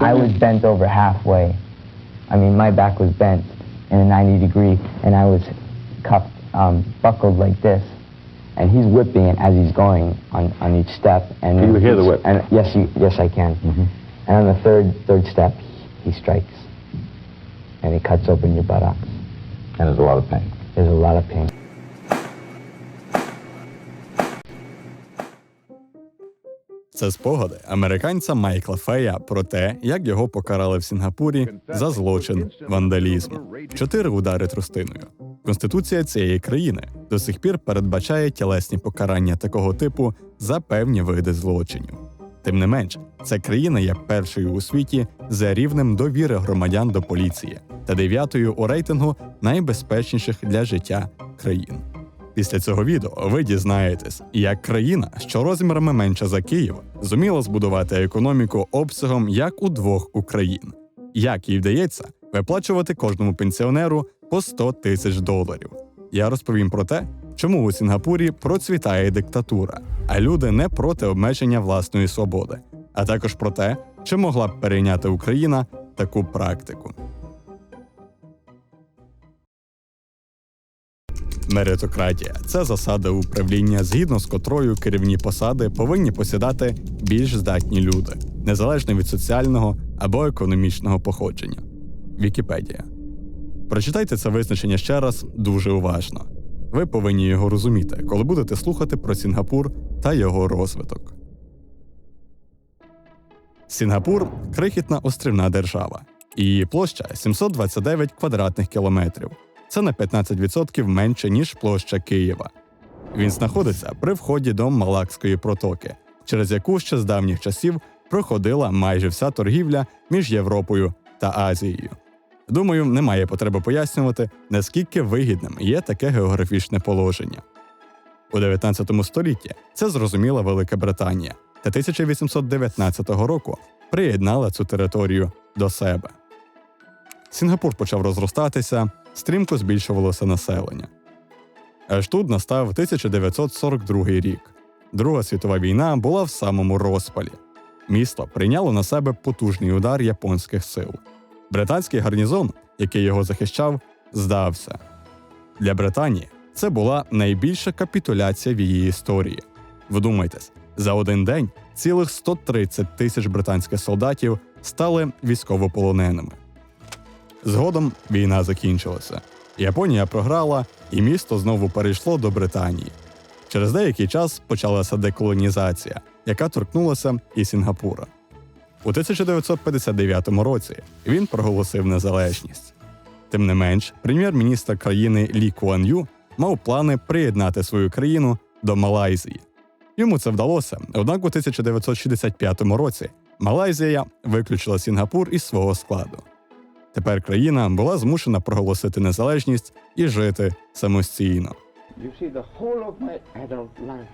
I was bent over halfway. I mean, my back was bent in a 90 degree, and I was cuffed, um, buckled like this. And he's whipping it as he's going on, on each step. And Can you hear the whip? And yes, you, yes, I can. And on the third third step, he strikes, and he cuts open your buttocks. And there's a lot of pain. There's a lot of pain. Це спогади американця Майкла Фея про те, як його покарали в Сінгапурі за злочин вандалізму. Чотири удари тростиною. Конституція цієї країни до сих пір передбачає тілесні покарання такого типу за певні види злочинів. Тим не менш, ця країна є першою у світі за рівнем довіри громадян до поліції та дев'ятою у рейтингу найбезпечніших для життя країн. Після цього відео ви дізнаєтесь, як країна, що розмірами менша за Київ, зуміла збудувати економіку обсягом як у двох Україн, як їй вдається виплачувати кожному пенсіонеру по 100 тисяч доларів. Я розповім про те, чому у Сінгапурі процвітає диктатура, а люди не проти обмеження власної свободи, а також про те, чи могла б перейняти Україна таку практику. Меритократія це засада управління, згідно з котрою керівні посади повинні посідати більш здатні люди, незалежно від соціального або економічного походження. Вікіпедія. Прочитайте це визначення ще раз дуже уважно. Ви повинні його розуміти, коли будете слухати про Сінгапур та його розвиток. Сінгапур крихітна острівна держава. Її площа 729 квадратних кілометрів. Це на 15% менше, ніж площа Києва. Він знаходиться при вході до Малакської протоки, через яку ще з давніх часів проходила майже вся торгівля між Європою та Азією. Думаю, немає потреби пояснювати, наскільки вигідним є таке географічне положення. У 19 столітті це зрозуміла Велика Британія, та 1819 року приєднала цю територію до себе. Сінгапур почав розростатися, стрімко збільшувалося населення. Аж тут настав 1942 рік. Друга світова війна була в самому розпалі. Місто прийняло на себе потужний удар японських сил. Британський гарнізон, який його захищав, здався. Для Британії це була найбільша капітуляція в її історії. Вдумайтесь, за один день цілих 130 тисяч британських солдатів стали військовополоненими. Згодом війна закінчилася. Японія програла, і місто знову перейшло до Британії. Через деякий час почалася деколонізація, яка торкнулася і Сінгапура. У 1959 році він проголосив незалежність. Тим не менш, прем'єр-міністр країни Лі Куан Ю мав плани приєднати свою країну до Малайзії. Йому це вдалося, однак у 1965 році Малайзія виключила Сінгапур із свого складу. Тепер країна була змушена проголосити незалежність і жити самостійно. You see, the whole of my adult life,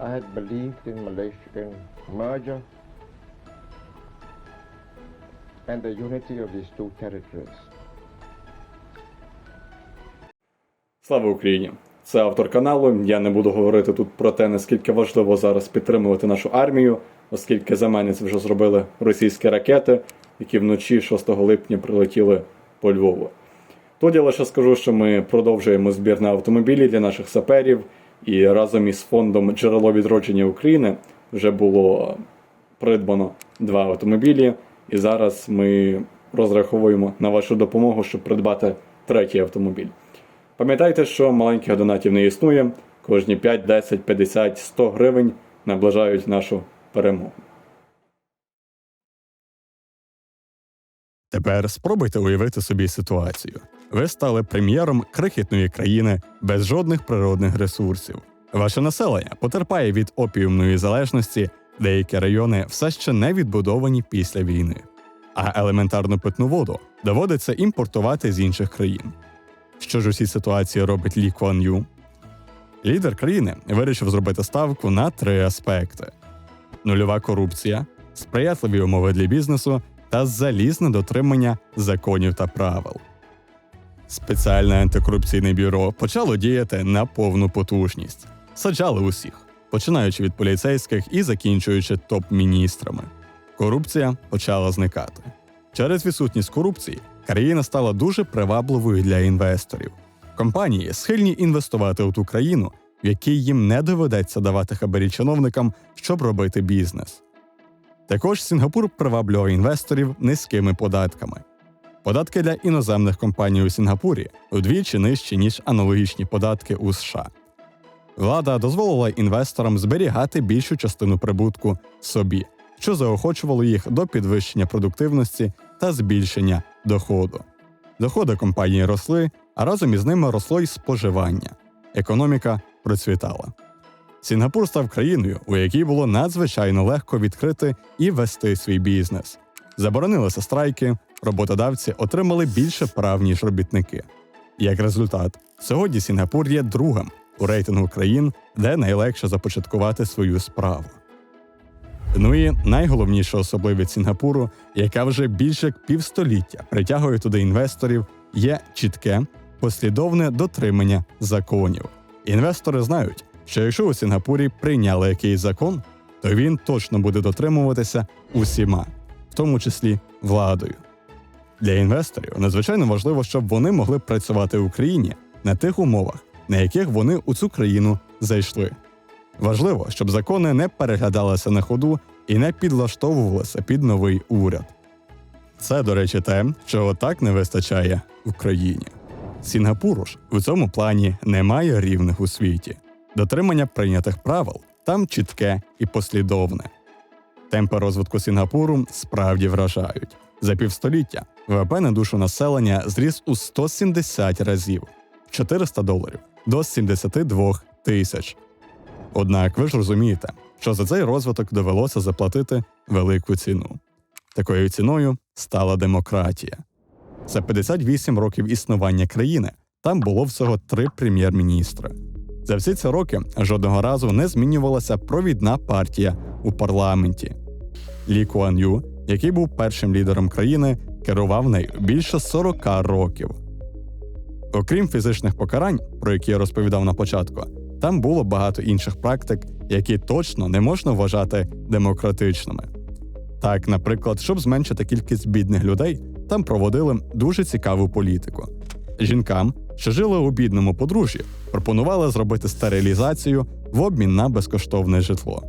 I had believed in Malaysian merger and the unity of these two territories. Слава Україні! Це автор каналу. Я не буду говорити тут про те, наскільки важливо зараз підтримувати нашу армію, оскільки за мене це вже зробили російські ракети, які вночі 6 липня прилетіли по Львову. Я лише скажу, що ми продовжуємо збір на автомобілі для наших саперів, і разом із фондом Джерело відродження України вже було придбано два автомобілі, і зараз ми розраховуємо на вашу допомогу, щоб придбати третій автомобіль. Пам'ятайте, що маленьких донатів не існує. Кожні 5, 10, 50, 100 гривень наближають нашу перемогу. Тепер спробуйте уявити собі ситуацію. Ви стали прем'єром крихітної країни без жодних природних ресурсів. Ваше населення потерпає від опіумної залежності, деякі райони все ще не відбудовані після війни. А елементарну питну воду доводиться імпортувати з інших країн. Що ж у цій ситуації робить Лі Куан Ю? Лідер країни вирішив зробити ставку на три аспекти: нульова корупція, сприятливі умови для бізнесу та залізне дотримання законів та правил. Спеціальне антикорупційне бюро почало діяти на повну потужність. Саджали усіх, починаючи від поліцейських і закінчуючи топ-міністрами. Корупція почала зникати. Через відсутність корупції країна стала дуже привабливою для інвесторів. Компанії схильні інвестувати у ту країну, в якій їм не доведеться давати хабарі чиновникам, щоб робити бізнес. Також Сінгапур приваблював інвесторів низькими податками. Податки для іноземних компаній у Сінгапурі удвічі нижчі, ніж аналогічні податки у США. Влада дозволила інвесторам зберігати більшу частину прибутку собі, що заохочувало їх до підвищення продуктивності та збільшення доходу. Доходи компанії росли, а разом із ними росло й споживання. Економіка процвітала. Сінгапур став країною, у якій було надзвичайно легко відкрити і вести свій бізнес. Заборонилися страйки, роботодавці отримали більше прав, ніж робітники. Як результат, сьогодні Сінгапур є другим у рейтингу країн, де найлегше започаткувати свою справу. Ну і найголовніша особливість Сінгапуру, яка вже більше як півстоліття притягує туди інвесторів, є чітке, послідовне дотримання законів. Інвестори знають, що якщо у Сінгапурі прийняли якийсь закон, то він точно буде дотримуватися усіма, в тому числі владою. Для інвесторів надзвичайно важливо, щоб вони могли працювати в Україні на тих умовах, на яких вони у цю країну зайшли. Важливо, щоб закони не переглядалися на ходу і не підлаштовувалися під новий уряд. Це, до речі, те, чого так не вистачає Україні. Сінгапуру ж у цьому плані немає рівних у світі. Дотримання прийнятих правил там чітке і послідовне. Темпи розвитку Сінгапуру справді вражають. За півстоліття ВВП на душу населення зріс у 170 разів 400 доларів до 72 тисяч. Однак ви ж розумієте, що за цей розвиток довелося заплатити велику ціну. Такою ціною стала демократія. За 58 років існування країни там було всього три прем'єр-міністри. За всі ці роки жодного разу не змінювалася провідна партія у парламенті. Лі Куан Ю, який був першим лідером країни, керував нею більше 40 років. Окрім фізичних покарань, про які я розповідав на початку, там було багато інших практик, які точно не можна вважати демократичними. Так, наприклад, щоб зменшити кількість бідних людей, там проводили дуже цікаву політику. Жінкам, що жили у бідному подружжі, пропонували зробити стерилізацію в обмін на безкоштовне житло.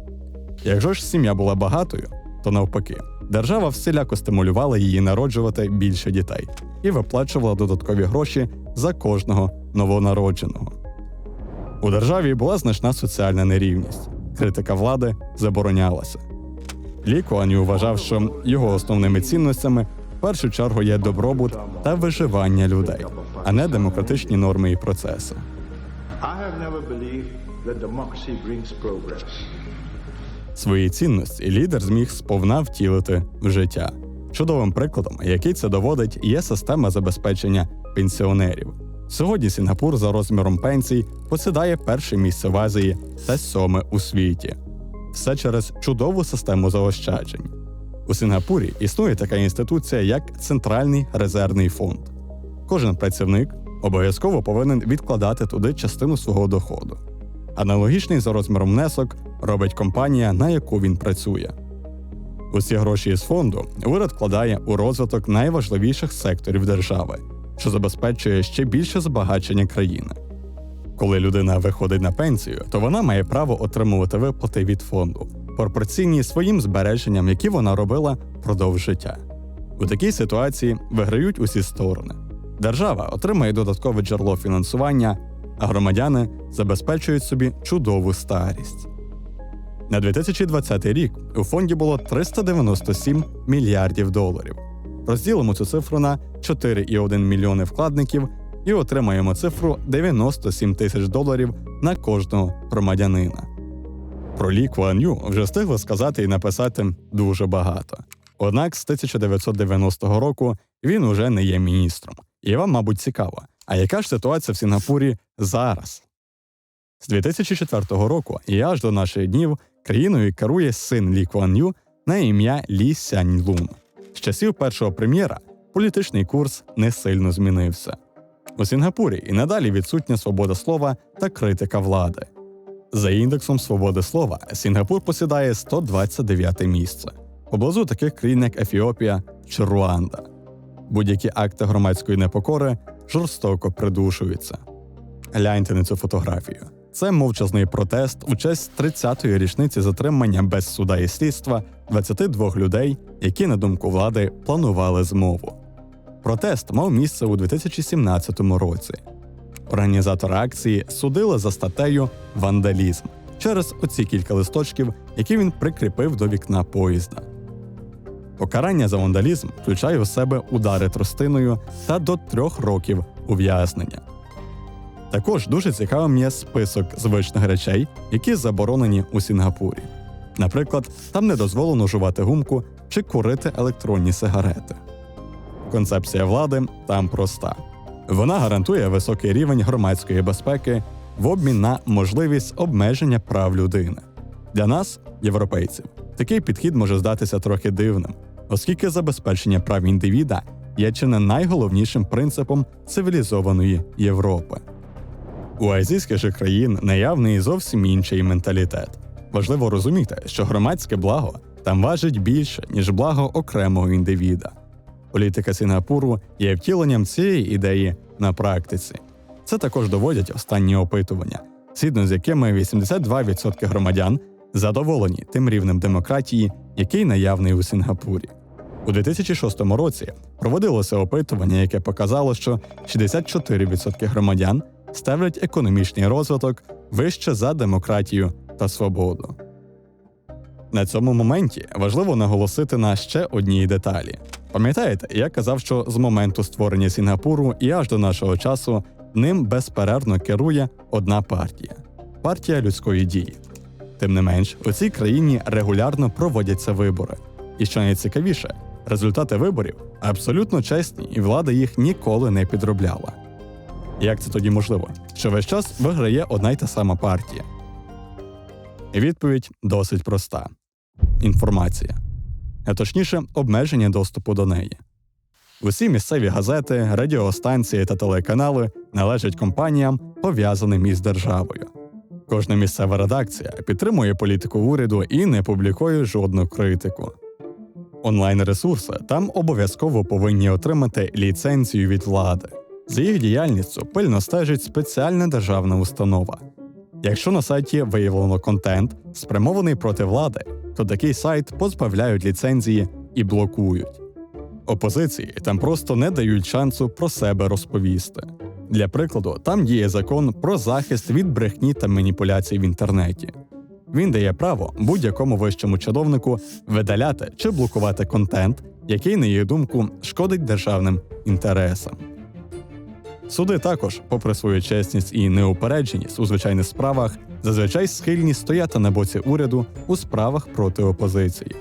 Якщо ж сім'я була багатою, то навпаки, держава всіляко стимулювала її народжувати більше дітей і виплачувала додаткові гроші за кожного новонародженого. У державі була значна соціальна нерівність. Критика влади заборонялася. Лі Куан вважав, що його основними цінностями в першу чергу є добробут та виживання людей, а не демократичні норми і процеси. Свої цінності лідер зміг сповна втілити в життя. Чудовим прикладом, який це доводить, є система забезпечення пенсіонерів. Сьогодні Сінгапур за розміром пенсій посідає перше місце в Азії та сьоме у світі. Все через чудову систему заощаджень. У Сінгапурі існує така інституція, як Центральний резервний фонд. Кожен працівник обов'язково повинен відкладати туди частину свого доходу. Аналогічний за розміром внесок робить компанія, на яку він працює. Усі гроші із фонду уряд вкладає у розвиток найважливіших секторів держави, що забезпечує ще більше збагачення країни. Коли людина виходить на пенсію, то вона має право отримувати виплати від фонду, пропорційні своїм збереженням, які вона робила впродовж життя. У такій ситуації виграють усі сторони. Держава отримає додаткове джерело фінансування, а громадяни забезпечують собі чудову старість. На 2020 рік у фонді було 397 мільярдів доларів. Розділимо цю цифру на 4,1 мільйони вкладників і отримаємо цифру 97 тисяч доларів на кожного громадянина. Про Лі Куан Ю вже встигли сказати і написати дуже багато. Однак з 1990 року він уже не є міністром. І вам, мабуть, цікаво, а яка ж ситуація в Сінгапурі зараз? З 2004 року і аж до наших днів країною керує син Лі Куан Ю на ім'я Лі Сянь Лун. З часів першого прем'єра політичний курс не сильно змінився. У Сінгапурі і надалі відсутня свобода слова та критика влади. За індексом свободи слова Сінгапур посідає 129 місце поблизу таких країн, як Ефіопія чи Руанда. Будь-які акти громадської непокори жорстоко придушуються. Гляньте на цю фотографію. Це мовчазний протест у честь 30-ї річниці затримання без суда і слідства 22 людей, які, на думку влади, планували змову. Протест мав місце у 2017 році. Організатора акції судили за статтею вандалізм через оці кілька листочків, які він прикріпив до вікна поїзда. Покарання за вандалізм включає у себе удари тростиною та до трьох років ув'язнення. Також дуже цікавим є список звичних речей, які заборонені у Сінгапурі. Наприклад, там не дозволено жувати гумку чи курити електронні сигарети. Концепція влади там проста. Вона гарантує високий рівень громадської безпеки в обмін на можливість обмеження прав людини. Для нас, європейців, такий підхід може здатися трохи дивним, оскільки забезпечення прав індивіда є чи не найголовнішим принципом цивілізованої Європи. У азійських же країн наявний зовсім інший менталітет. Важливо розуміти, що громадське благо там важить більше, ніж благо окремого індивіда. Політика Сінгапуру є втіленням цієї ідеї на практиці. Це також доводять останні опитування, згідно з якими 82% громадян задоволені тим рівнем демократії, який наявний у Сінгапурі. У 2006 році проводилося опитування, яке показало, що 64% громадян ставлять економічний розвиток вище за демократію та свободу. На цьому моменті важливо наголосити на ще одній деталі. Пам'ятаєте, я казав, що з моменту створення Сінгапуру і аж до нашого часу ним безперервно керує одна партія партія людської дії. Тим не менш, у цій країні регулярно проводяться вибори. І що найцікавіше, результати виборів абсолютно чесні, і влада їх ніколи не підробляла. Як це тоді можливо? Що весь час виграє одна й та сама партія? Відповідь досить проста: інформація, а точніше, обмеження доступу до неї. Усі місцеві газети, радіостанції та телеканали належать компаніям, пов'язаним із державою. Кожна місцева редакція підтримує політику уряду і не публікує жодну критику. Онлайн-ресурси там обов'язково повинні отримати ліцензію від влади. За їх діяльністю пильно стежить спеціальна державна установа. Якщо на сайті виявлено контент, спрямований проти влади, то такий сайт позбавляють ліцензії і блокують. Опозиції там просто не дають шансу про себе розповісти. Для прикладу, там діє закон про захист від брехні та маніпуляцій в інтернеті. Він дає право будь-якому вищому чиновнику видаляти чи блокувати контент, який, на їх думку, шкодить державним інтересам. Суди також, попри свою чесність і неупередженість у звичайних справах, зазвичай схильні стояти на боці уряду у справах проти опозиції.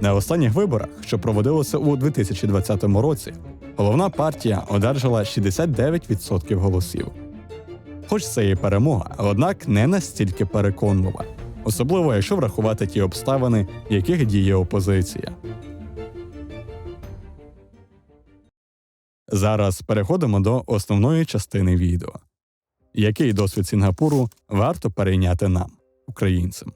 На останніх виборах, що проводилися у 2020 році, головна партія одержала 69% голосів. Хоч це і перемога, однак не настільки переконлива, особливо якщо врахувати ті обставини, в яких діє опозиція. Зараз переходимо до основної частини відео. Який досвід Сінгапуру варто перейняти нам, українцям?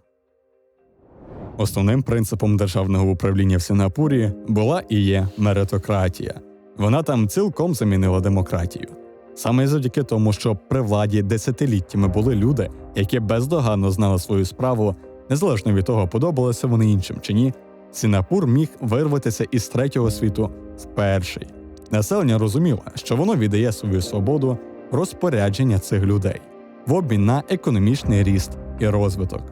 Основним принципом державного управління в Сінгапурі була і є меритократія. Вона там цілком замінила демократію. Саме завдяки тому, що при владі десятиліттями були люди, які бездоганно знали свою справу, незалежно від того, подобалося вони іншим чи ні, Сінгапур міг вирватися із третього світу в перший. Населення розуміло, що воно віддає свою свободу розпорядження цих людей в обмін на економічний ріст і розвиток.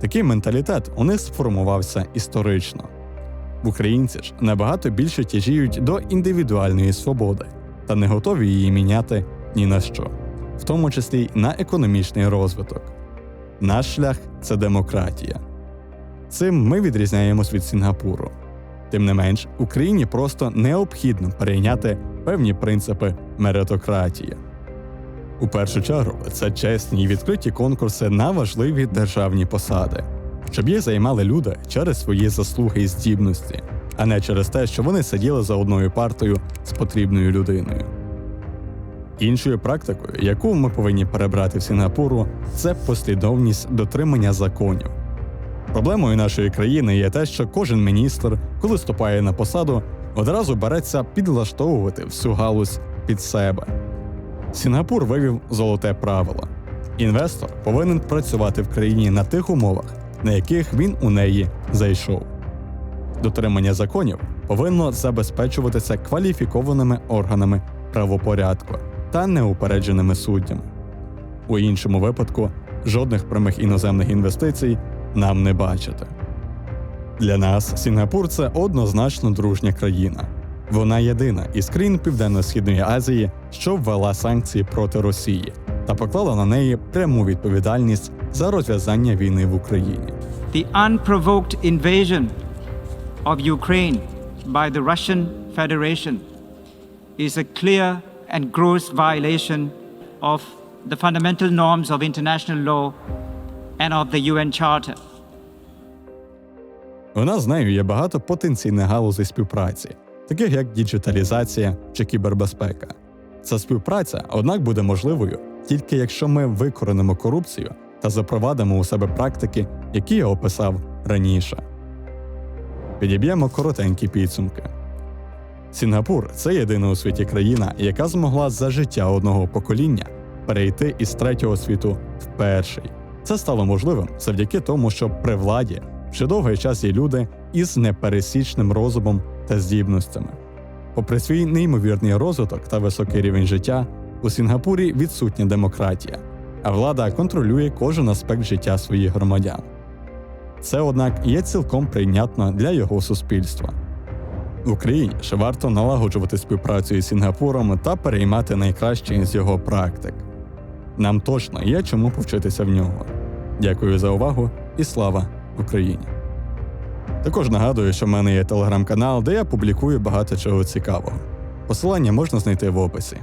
Такий менталітет у них сформувався історично. Українці ж набагато більше тяжіють до індивідуальної свободи та не готові її міняти ні на що, в тому числі й на економічний розвиток. Наш шлях це демократія. Цим ми відрізняємось від Сінгапуру. Тим не менш, Україні просто необхідно перейняти певні принципи меритократії. У першу чергу це чесні і відкриті конкурси на важливі державні посади, щоб їх займали люди через свої заслуги і здібності, а не через те, що вони сиділи за одною партою з потрібною людиною. Іншою практикою, яку ми повинні перебрати в Сінгапуру, це послідовність дотримання законів. Проблемою нашої країни є те, що кожен міністр, коли вступає на посаду, одразу береться підлаштовувати всю галузь під себе. Сінгапур вивів золоте правило: інвестор повинен працювати в країні на тих умовах, на яких він у неї зайшов. Дотримання законів повинно забезпечуватися кваліфікованими органами правопорядку та неупередженими суддями. У іншому випадку жодних прямих іноземних інвестицій нам не бачити. Для нас Сінгапур це однозначно дружня країна. Вона єдина із країн Південно-Східної Азії, що ввела санкції проти Росії та поклала на неї пряму відповідальність за розв'язання війни в Україні. The unprovoked invasion of Ukraine by the Russian Federation is a clear and gross violation of the fundamental norms of international law and of the UN Charter. У з нею є багато потенційних галузей співпраці, таких як діджиталізація чи кібербезпека. Ця співпраця, однак, буде можливою тільки якщо ми викоренимо корупцію та запровадимо у себе практики, які я описав раніше. Підіб'ємо коротенькі підсумки. Сінгапур це єдина у світі країна, яка змогла за життя одного покоління перейти із третього світу в перший. Це стало можливим завдяки тому, що при владі вже довгий час є люди із непересічним розумом та здібностями. Попри свій неймовірний розвиток та високий рівень життя, у Сінгапурі відсутня демократія, а влада контролює кожен аспект життя своїх громадян. Це, однак, є цілком прийнятно для його суспільства. Україні ще варто налагоджувати співпрацю із Сінгапуром та переймати найкраще з його практик. Нам точно є чому повчитися в нього. Дякую за увагу і слава Україні! Також нагадую, що в мене є телеграм-канал, де я публікую багато чого цікавого. Посилання можна знайти в описі.